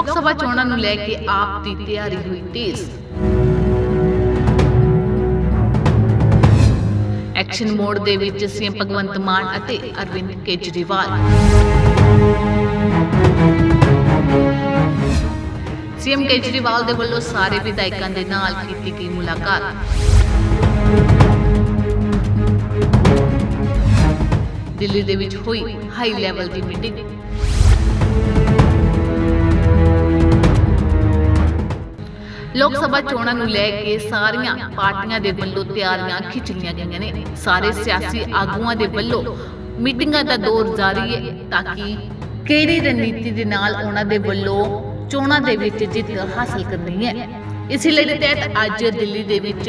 ਲੋਕ ਸਭਾ ਚੋਣਾਂ ਨੂੰ ਲੈ ਕੇ ਆਪ ਦੀ ਤਿਆਰੀ ਹੋਈ ਤੇਜ਼। ਐਕਸ਼ਨ ਮੋਡ ਦੇ ਵਿੱਚ ਸੀਐਮ ਭਗਵੰਤ ਮਾਨ ਅਤੇ ਅਰਵਿੰਦ ਕੇਜਰੀਵਾਲ। ਸੀਐਮ ਕੇਜਰੀਵਾਲ ਦੇ ਵੱਲੋਂ ਸਾਰੇ ਵਿਧਾਇਕਾਂ ਦੇ ਨਾਲ ਕੀਤੀ ਗਈ ਮੁਲਾਕਾਤ। ਦਿੱਲੀ ਦੇ ਵਿੱਚ ਹੋਈ ਹਾਈ ਲੈਵਲ ਦੀ ਮੀਟਿੰਗ ਲੋਕ ਸਭਾ ਚੋਣਾਂ ਨੂੰ ਲੈ ਕੇ ਸਾਰੀਆਂ ਪਾਰਟੀਆਂ ਦੇ ਵੱਲੋਂ ਤਿਆਰੀਆਂ ਖਿੱਚ ਲਈਆਂ ਗਈਆਂ ਨੇ। ਸਾਰੇ ਸਿਆਸੀ ਆਗੂਆਂ ਦੇ ਵੱਲੋਂ ਮੀਟਿੰਗਾਂ ਦਾ ਦੌਰ ਜਾਰੀ ਹੈ ਤਾਂ ਕਿ ਕਿਹੜੀ ਰਣਨੀਤੀ ਦੇ ਨਾਲ ਉਹਨਾਂ ਦੇ ਵੱਲੋਂ ਚੋਣਾਂ ਦੇ ਵਿੱਚ ਜਿੱਤ ਹਾਸਲ ਕਰਨੀ ਹੈ। ਇਸੇ ਲਈ ਤਹਿਤ ਅੱਜ ਦਿੱਲੀ ਦੇ ਵਿੱਚ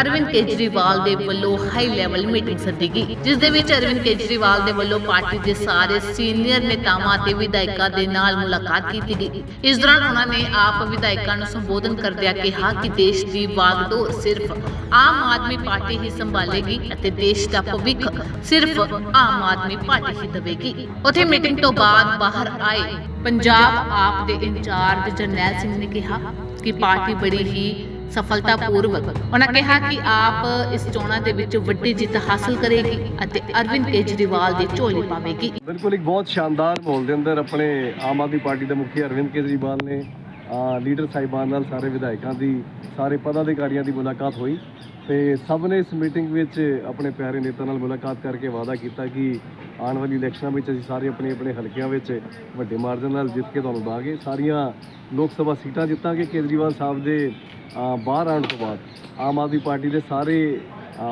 ਅਰਵਿੰਦ ਕੇਜਰੀਵਾਲ ਦੇ ਵੱਲੋਂ ਹਾਈ ਲੈਵਲ ਮੀਟਿੰਗ ਸੱਦੀ ਗਈ, ਜਿਸ ਦੇ ਵਿੱਚ ਅਰਵਿੰਦ ਕੇਜਰੀਵਾਲ ਦੇ ਵੱਲੋਂ ਪਾਰਟੀ ਦੇ ਸਾਰੇ ਸੀਨੀਅਰ ਨੇਤਾਵਾਂ ਤੇ ਵਿਧਾਇਕਾਂ ਦੇ ਨਾਲ ਮੁਲਾਕਾਤ ਕੀਤੀ ਗਈ। ਇਸ ਦੌਰਾਨ ਉਹਨਾਂ ਨੇ ਆਪ ਵਿਧਾਇਕਾਂ ਨੂੰ ਸੰਬੋਧਨ ਕਰਦਿਆਂ ਕਿਹਾ ਕਿ ਦੇਸ਼ ਦੀ ਵਾਗਡੋਰ ਸਿਰਫ ਆਮ ਆਦਮੀ ਪਾਰਟੀ ਹੀ ਸੰਭਾਲੇਗੀ ਅਤੇ ਦੇਸ਼ ਦਾ ਭਵਿੱਖ ਸਿਰਫ ਆਮ ਆਦਮੀ ਪਾਰਟੀ ਹੀ ਦੇਵੇਗੀ। ਉਥੇ ਮੀਟਿੰਗ ਤੋਂ ਬਾਅਦ ਬਾਹਰ ਆਏ ਪੰਜਾਬ ਆਪ ਦੇ ਇੰਚਾਰਜ ਜਰਨੈਲ ਸਿੰਘ ਨੇ ਕਿਹਾ ਕਿ ਪਾਰਟੀ ਬੜੀ ਹੀ ਸਫਲਤਾਪੂਰਵਕ। ਉਹਨਾਂ ਕਿਹਾ ਕਿ ਆਪ ਇਸ ਚੋਣਾਂ ਦੇ ਵਿੱਚ ਵੱਡੀ ਜਿੱਤ ਹਾਸਲ ਕਰੇਗੀ ਅਤੇ ਅਰਵਿੰਦ ਕੇਜਰੀਵਾਲ ਦੀ ਝੋਲੀ ਪਾਵੇਗੀ। ਬਿਲਕੁਲ ਇੱਕ ਬਹੁਤ ਸ਼ਾਨਦਾਰ ਮਾਹੌਲ ਦੇ ਅੰਦਰ ਆਪਣੇ ਆਮ ਆਦਮੀ ਪਾਰਟੀ ਦੇ ਮੁਖੀ ਅਰਵਿੰਦ ਕੇਜਰੀਵਾਲ ਨੇ ਲੀਡਰ ਸਾਹਿਬਾਨ ਨਾਲ ਸਾਰੇ ਵਿਧਾਇਕਾਂ ਦੀ, ਸਾਰੇ ਪਦਾਧਿਕਾਰੀਆਂ ਦੀ ਮੁਲਾਕਾਤ ਹੋਈ। ਤੇ ਸਭ ਨੇ ਇਸ ਮੀਟਿੰਗ ਵਿੱਚ ਆਪਣੇ ਪਿਆਰੇ ਨੇਤਾ ਨਾਲ ਮੁਲਾਕਾਤ ਕਰਕੇ ਵਾਅਦਾ ਕੀਤਾ ਕਿ ਆਉਣ ਵਾਲੀ ਇਲੈਕਸ਼ਨਾਂ ਵਿੱਚ ਅਸੀਂ ਸਾਰੇ ਆਪਣੇ ਆਪਣੇ ਹਲਕਿਆਂ ਵਿੱਚ ਵੱਡੇ ਮਾਰਜਨ ਨਾਲ ਜਿੱਤ ਕੇ ਤੁਹਾਨੂੰ ਦਾਂਗੇ ਸਾਰੀਆਂ ਲੋਕ ਸਭਾ ਸੀਟਾਂ ਜਿੱਤਾਂਗੇ ਕੇਜਰੀਵਾਲ ਸਾਹਿਬ ਦੇ ਬਾਹਰ ਆਉਣ ਤੋਂ ਬਾਅਦ। ਆਮ ਆਦਮੀ ਪਾਰਟੀ ਦੇ ਸਾਰੇ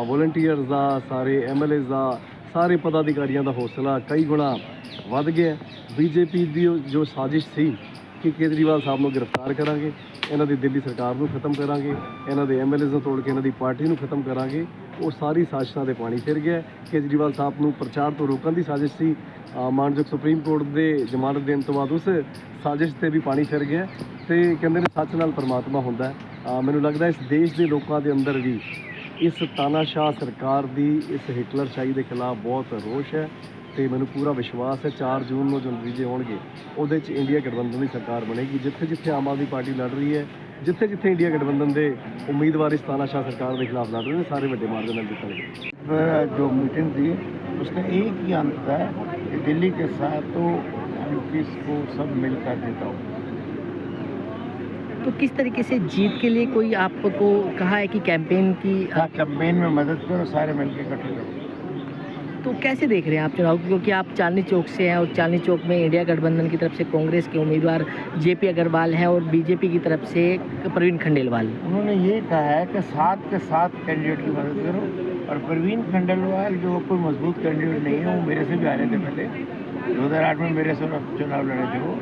ਵੋਲੰਟੀਅਰਸ ਦਾ, ਸਾਰੇ ਐਮਐਲਏਸ ਦਾ, ਸਾਰੇ ਪਦਾਧਿਕਾਰੀਆਂ ਦਾ ਹੌਸਲਾ ਕਈ ਗੁਣਾ ਵੱਧ ਗਿਆ। ਬੀਜੇਪੀ ਦੀ ਜੋ ਸਾਜ਼ਿਸ਼ ਸੀ ਕਿ ਕੇਜਰੀਵਾਲ ਸਾਹਿਬ ਨੂੰ ਗ੍ਰਿਫਤਾਰ ਕਰਾਂਗੇ, ਇਹਨਾਂ ਦੀ ਦਿੱਲੀ ਸਰਕਾਰ ਨੂੰ ਖਤਮ ਕਰਾਂਗੇ, ਇਹਨਾਂ ਦੇ ਐਮਐਲਏਸ ਨੂੰ ਤੋੜ ਕੇ ਇਹਨਾਂ ਦੀ ਪਾਰਟੀ ਨੂੰ ਖਤਮ ਕਰਾਂਗੇ, ਉਹ ਸਾਰੀ ਸਾਜ਼ਿਸ਼ਾਂ ਦੇ ਪਾਣੀ ਫਿਰ ਗਿਆ। ਕੇਜਰੀਵਾਲ ਸਾਹਿਬ ਨੂੰ ਪ੍ਰਚਾਰ ਤੋਂ ਰੋਕਣ ਦੀ ਸਾਜ਼ਿਸ਼ ਸੀ। ਅਹ ਮਾਨਯੋਗ ਸੁਪਰੀਮ ਕੋਰਟ ਦੇ ਜ਼ਮਾਨਤ ਦੇਣ ਤੋਂ ਬਾਅਦ ਉਸ ਸਾਜ਼ਿਸ਼ ਤੇ ਵੀ ਪਾਣੀ ਫਿਰ ਗਿਆ ਤੇ ਕਹਿੰਦੇ ਨੇ ਸੱਚ ਨਾਲ ਪਰਮਾਤਮਾ ਹੁੰਦਾ ਮੈਨੂੰ ਲੱਗਦਾ ਇਸ ਦੇਸ਼ ਦੇ ਲੋਕਾਂ ਦੇ ਅੰਦਰ ਵੀ ਇਸ ਤਾਨਾਸ਼ਾਹ ਸਰਕਾਰ ਦੀ ਇਸ ਹਿਟਲਰਸ਼ਾਹੀ ਦੇ ਖਿਲਾਫ ਬਹੁਤ ਰੋਸ਼ ਹੈ। ਤੇ ਮੈਨੂੰ ਪੂਰਾ ਵਿਸ਼ਵਾਸ ਹੈ 4 ਜੂਨ ਨੂੰ ਜੋ ਨਤੀਜੇ ਹੋਣਗੇ ਉਹਦੇ 'ਚ ਇੰਡੀਆ ਗਠਬੰਧਨ ਦੀ ਸਰਕਾਰ ਬਣੇਗੀ ਜਿੱਥੇ ਜਿੱਥੇ ਆਮ ਆਦਮੀ ਪਾਰਟੀ ਲੜ ਰਹੀ ਹੈ ਜਿੱਥੇ ਜਿੱਥੇ ਇੰਡੀਆ ਗਠਬੰਧਨ ਦੇ ਉਮੀਦਵਾਰ ਇਸ ਤਾਨਾਸ਼ਾਹ ਸਰਕਾਰ ਦੇ ਖਿਲਾਫ ਲੜ ਰਹੇ ਨੇ ਸਾਰੇ ਵੱਡੇ ਮਾਰਗ ਨਾਲ ਜਿੱਤਣਗੇ वह जो मीटिंग थी उसका एक ही अंत था कि दिल्ली के साथ तो यूपी को सब मिलकर देता हूँ तो किस तरीके से जीत के लिए कोई आपको कहा है कि कैंपेन की कैंपेन में मदद करो सारे मिलकर इकट्ठे करो तो कैसे देख रहे हैं आप चुनाव को? क्योंकि आप चांदनी चौक से हैं और चांदनी चौक में इंडिया गठबंधन की तरफ से कांग्रेस के उम्मीदवार जेपी अग्रवाल हैं और बीजेपी की तरफ से प्रवीण खंडेलवाल उन्होंने ये कहा है कि साथ के साथ कैंडिडेट की मदद करो और प्रवीण खंडेलवाल जो कोई मजबूत कैंडिडेट नहीं है वो मेरे से भी आ रहे थे पहले दो हज़ार आठ में मेरे से चुनाव लड़े थे वो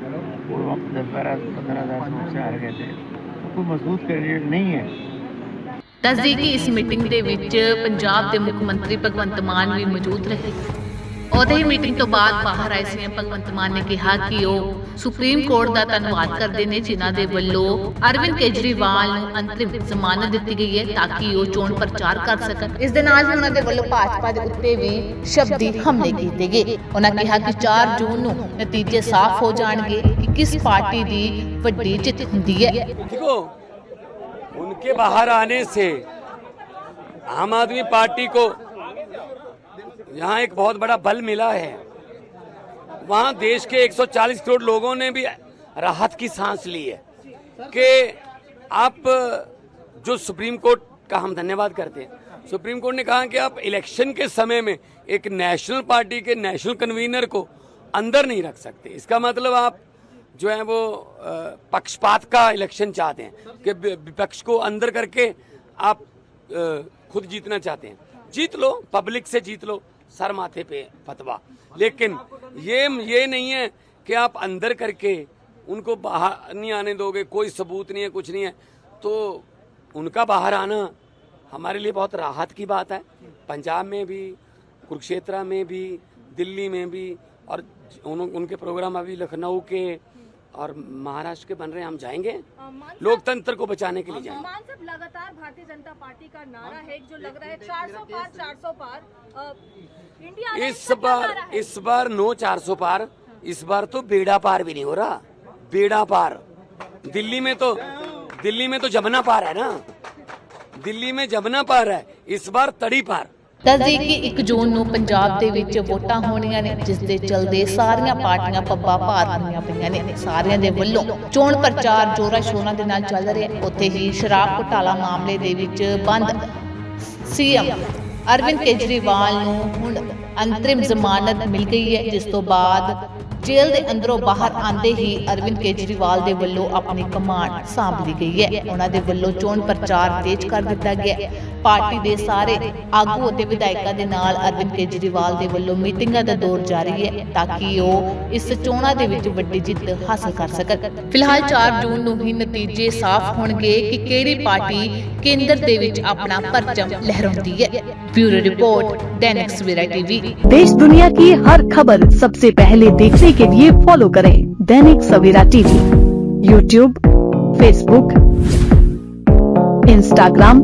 वो वक्त दस बारह पंद्रह हज़ार से मुझसे हार गए थे तो कोई मजबूत कैंडिडेट नहीं है ਦੱਸਦੀ ਕਿ ਇਸ ਮੀਟਿੰਗ ਦੇ ਵਿੱਚ ਪੰਜਾਬ ਦੇ ਮੁੱਖ ਮੰਤਰੀ ਭਗਵੰਤ ਮਾਨ ਵੀ ਮੌਜੂਦ ਰਹੇ। ਉਹਦੇ ਹੀ ਮੀਟਿੰਗ ਤੋਂ ਬਾਅਦ ਬਾਹਰ ਆਏ ਸੀਐਮ ਭਗਵੰਤ ਮਾਨ ਨੇ ਕਿਹਾ ਕਿ ਉਹ ਸੁਪਰੀਮ ਕੋਰਟ ਦਾ ਧੰਨਵਾਦ ਕਰਦੇ ਨੇ ਜਿਨ੍ਹਾਂ ਦੇ ਵੱਲੋਂ ਅਰਵਿੰਦ ਕੇਜਰੀਵਾਲ ਨੂੰ ਅੰਤਰਿਮ ਜ਼ਮਾਨਤ ਦਿੱਤੀ ਗਈ ਹੈ ਤਾਂ ਕਿ ਉਹ ਚੋਣ ਪ੍ਰਚਾਰ ਕਰ ਸਕਣ। ਇਸ ਦੇ ਨਾਲ ਹੀ ਉਹਨਾਂ ਦੇ ਵੱਲੋਂ ਭਾਜਪਾ ਦੇ ਉੱਤੇ ਵੀ ਸ਼ਬਦੀ ਹਮਲੇ ਕੀਤੇ ਗਏ। ਉਹਨਾਂ ਕਿਹਾ ਕਿ 4 ਜੂਨ ਨੂੰ ਨਤੀਜੇ ਸਾਫ਼ ਹੋ ਜਾਣਗੇ ਕਿ ਕਿਸ ਪਾਰਟੀ ਦੀ ਵੱਡੀ ਜਿੱਤ ਹੁੰਦੀ ਹੈ। उनके बाहर आने से आम आदमी पार्टी को यहाँ एक बहुत बड़ा बल मिला है। वहाँ देश के 140 करोड़ लोगों ने भी राहत की सांस ली है कि आप जो सुप्रीम कोर्ट का हम धन्यवाद करते हैं। सुप्रीम कोर्ट ने कहा कि आप इलेक्शन के समय में एक नेशनल पार्टी के नेशनल कन्वीनर को अंदर नहीं रख सकते। इसका मतलब आप जो है वो पक्षपात का इलेक्शन चाहते हैं कि विपक्ष को अंदर करके आप खुद जीतना चाहते हैं। जीत लो, पब्लिक से जीत लो, सर माथे पे फतवा। लेकिन ये ये नहीं है कि आप अंदर करके उनको बाहर नहीं आने दोगे, कोई सबूत नहीं है, कुछ नहीं है। तो उनका बाहर आना हमारे लिए बहुत राहत की बात है। पंजाब में भी, कुरुक्षेत्र में भी, दिल्ली में भी और उन, उनके प्रोग्राम अभी लखनऊ के और महाराष्ट्र के बन रहे हैं हम जाएँगे। लोकतंत्र को बचाने के लिए जाएँगे। मान साहब लगातार भारतीय जनता पार्टी का नारा है जो लग रहा है 400 पार 400 पार। इंडिया इस बार? इस बार नो 400 पार इस बार तो बेड़ा पार भी नहीं हो रहा। बेड़ा पार। दिल्ली में तो दिल्ली में तो जमुना पार है ना। दिल्ली में जमुना पार है इस बार तड़ी पार। ਦੱਸਦੇ ਕਿ 1 ਜੂਨ ਨੂੰ ਪੰਜਾਬ ਦੇ ਵਿੱਚ ਵੋਟਾਂ ਹੋਣੀਆਂ ਨੇ, ਜਿਸ ਦੇ ਚਲਦੇ ਸਾਰੀਆਂ ਪਾਰਟੀਆਂ ਪੱਬਾਂ ਭਾਰ ਹੋਈਆਂ ਪਈਆਂ ਨੇ। ਸਾਰਿਆਂ ਦੇ ਵੱਲੋਂ ਚੋਣ ਪ੍ਰਚਾਰ ਜੋਰਾਂ ਸ਼ੋਰਾਂ ਦੇ ਨਾਲ ਚੱਲ ਰਿਹਾ ਉੱਥੇ ਹੀ ਸ਼ਰਾਬ ਘੁਟਾਲਾ ਮਾਮਲੇ ਦੇ ਵਿੱਚ ਬੰਦ ਸੀਐਮ ਅਰਵਿੰਦ ਕੇਜਰੀਵਾਲ ਨੂੰ ਹੁਣ ਅੰਤਰਿਮ ਜ਼ਮਾਨਤ ਮਿਲ ਗਈ ਹੈ, ਜਿਸ ਤੋਂ ਬਾਅਦ ਜੇਲ੍ਹ ਦੇ ਅੰਦਰੋਂ ਬਾਹਰ ਆਂਦੇ ਹੀ ਅਰਵਿੰਦ ਕੇਜਰੀਵਾਲ ਦੇ ਵੱਲੋਂ ਆਪਣੀ ਕਮਾਂਡ ਸਾਂਭ ਗਈ ਹੈ। ਉਹਨਾਂ ਦੇ ਵੱਲੋਂ ਚੋਣ ਪ੍ਰਚਾਰ ਤੇਜ਼ ਕਰ ਦਿੱਤਾ ਗਿਆ ਪਾਰਟੀ ਦੇ ਸਾਰੇ ਆਗੂ ਅਤੇ ਵਿਧਾਇਕਾਂ ਦੇ ਨਾਲ ਅਰਵਿੰਦ ਕੇਜਰੀਵਾਲ ਦੇ ਵੱਲੋਂ ਮੀਟਿੰਗਾਂ ਦਾ ਦੌਰ ਜਾਰੀ ਹੈ ਤਾਂ ਕਿ ਉਹ ਇਸ ਚੋਣਾਂ ਦੇ ਵਿੱਚ ਵੱਡੀ ਜਿੱਤ ਹਾਸਲ ਕਰ ਸਕਣ ਫਿਲਹਾਲ 4 ਜੂਨ ਨੂੰ ਹੀ ਨਤੀਜੇ ਸਾਫ਼ ਹੋਣਗੇ ਕਿ ਕਿਹੜੀ ਪਾਰਟੀ ਕੇਂਦਰ ਦੇ ਵਿੱਚ ਆਪਣਾ ਪਰਚਮ ਲਹਿਰਾਉਂਦੀ ਹੈ ਬਿਊਰੋ ਰਿਪੋਰਟ दैनिक सवेरा टीवी देश दुनिया की हर खबर सबसे पहले देखने के लिए फॉलो करें Dainik Savera TV YouTube Facebook Instagram